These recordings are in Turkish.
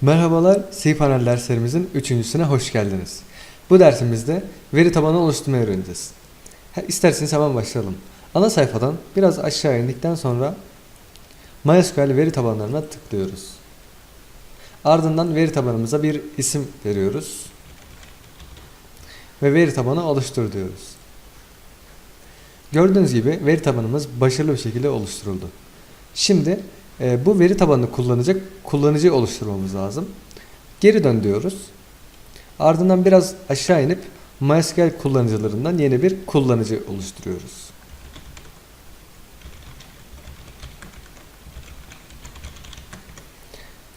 Merhabalar, cPanel derslerimizin üçüncüsüne hoş geldiniz. Bu dersimizde veri tabanı oluşturmayı öğreneceğiz. İsterseniz hemen başlayalım. Ana sayfadan biraz aşağı indikten sonra MySQL veri tabanlarına tıklıyoruz. Ardından veri tabanımıza bir isim veriyoruz. Ve veri tabanı oluştur diyoruz. Gördüğünüz gibi veri tabanımız başarılı bir şekilde oluşturuldu. Şimdi e, bu veri tabanını kullanacak kullanıcı oluşturmamız lazım. Geri dön diyoruz. Ardından biraz aşağı inip MySQL kullanıcılarından yeni bir kullanıcı oluşturuyoruz.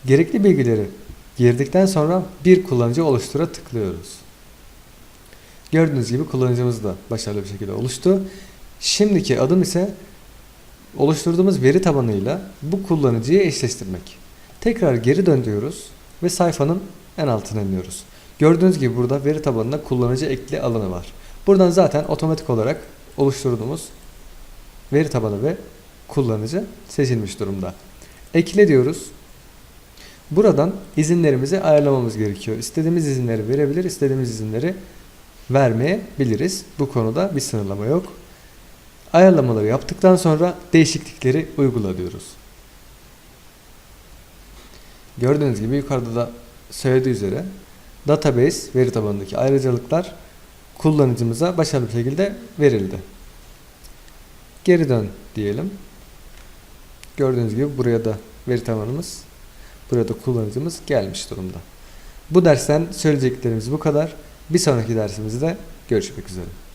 Gerekli bilgileri girdikten sonra bir kullanıcı oluştura tıklıyoruz. Gördüğünüz gibi kullanıcımız da başarılı bir şekilde oluştu. Şimdiki adım ise oluşturduğumuz veri tabanıyla bu kullanıcıyı eşleştirmek. Tekrar geri dön ve sayfanın en altına iniyoruz. Gördüğünüz gibi burada veri tabanında kullanıcı ekli alanı var. Buradan zaten otomatik olarak oluşturduğumuz veri tabanı ve kullanıcı seçilmiş durumda. Ekle diyoruz. Buradan izinlerimizi ayarlamamız gerekiyor. İstediğimiz izinleri verebilir, istediğimiz izinleri vermeyebiliriz. Bu konuda bir sınırlama yok. Ayarlamaları yaptıktan sonra değişiklikleri uygula diyoruz. Gördüğünüz gibi yukarıda da söylediği üzere database veri tabanındaki ayrıcalıklar kullanıcımıza başarılı bir şekilde verildi. Geri dön diyelim. Gördüğünüz gibi buraya da veri tabanımız, buraya da kullanıcımız gelmiş durumda. Bu dersten söyleyeceklerimiz bu kadar. Bir sonraki dersimizde görüşmek üzere.